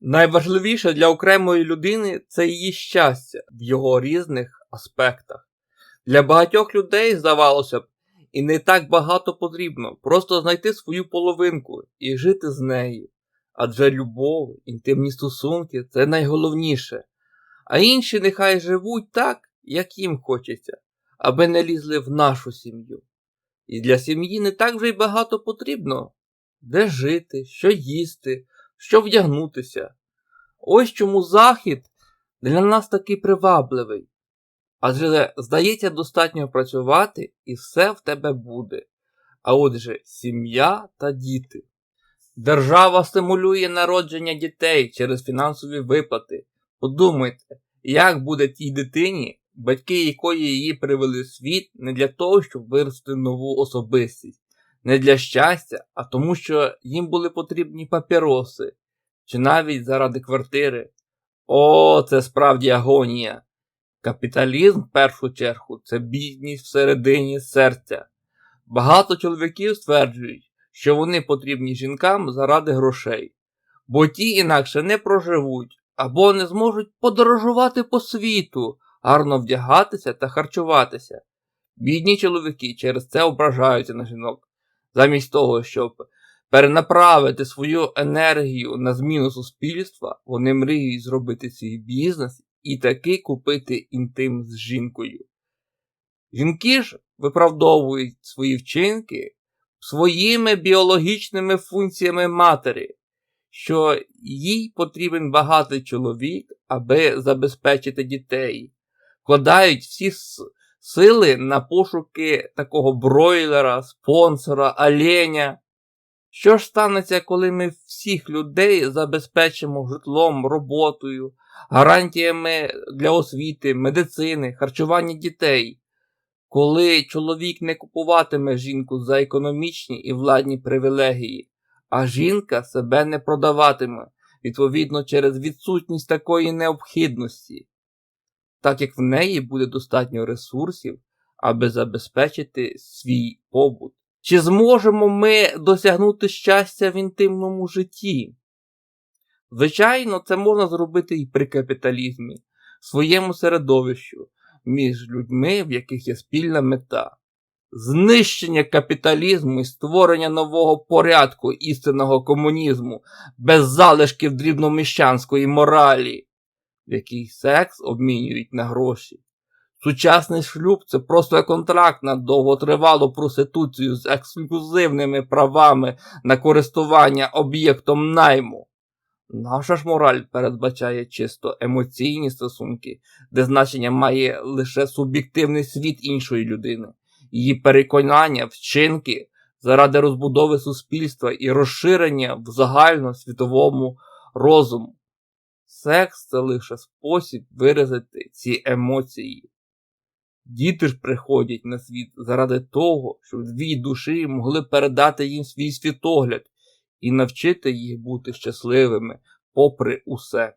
Найважливіше для окремої людини це її щастя в його різних аспектах. Для багатьох людей, здавалося б, і не так багато потрібно просто знайти свою половинку і жити з нею. Адже любов, інтимні стосунки це найголовніше. А інші нехай живуть так, як їм хочеться, аби не лізли в нашу сім'ю. І для сім'ї не так вже й багато потрібно де жити, що їсти, що вдягнутися. Ось чому захід для нас такий привабливий. Адже, здається, достатньо працювати і все в тебе буде. А отже, сім'я та діти. Держава стимулює народження дітей через фінансові виплати. Подумайте, як буде тій дитині, батьки якої її привели в світ не для того, щоб вирости нову особистість, не для щастя, а тому, що їм були потрібні папіроси, чи навіть заради квартири. О, це справді агонія. Капіталізм, в першу чергу, це бідність всередині серця. Багато чоловіків стверджують, що вони потрібні жінкам заради грошей, бо ті інакше не проживуть або не зможуть подорожувати по світу, гарно вдягатися та харчуватися. Бідні чоловіки через це ображаються на жінок, замість того, щоб перенаправити свою енергію на зміну суспільства, вони мріють зробити свій бізнес і таки купити інтим з жінкою. Жінки ж виправдовують свої вчинки своїми біологічними функціями матері, що їй потрібен багатий чоловік, аби забезпечити дітей, вкладають всі сили на пошуки такого бройлера, спонсора, оленя. Що ж станеться, коли ми всіх людей забезпечимо житлом, роботою, гарантіями для освіти, медицини, харчування дітей? Коли чоловік не купуватиме жінку за економічні і владні привілегії, а жінка себе не продаватиме, відповідно через відсутність такої необхідності, так як в неї буде достатньо ресурсів, аби забезпечити свій побут. Чи зможемо ми досягнути щастя в інтимному житті? Звичайно, це можна зробити і при капіталізмі, своєму середовищу, між людьми, в яких є спільна мета. Знищення капіталізму і створення нового порядку істинного комунізму без залишків дрібноміщанської моралі, в якій секс обмінюють на гроші. Сучасний шлюб це просто контракт на довготривалу проституцію з ексклюзивними правами на користування об'єктом найму. Наша ж мораль передбачає чисто емоційні стосунки, де значення має лише суб'єктивний світ іншої людини, її переконання, вчинки заради розбудови суспільства і розширення в загальносвітовому розуму. Секс це лише спосіб виразити ці емоції. Діти ж приходять на світ заради того, щоб дві душі могли передати їм свій світогляд і навчити їх бути щасливими попри усе.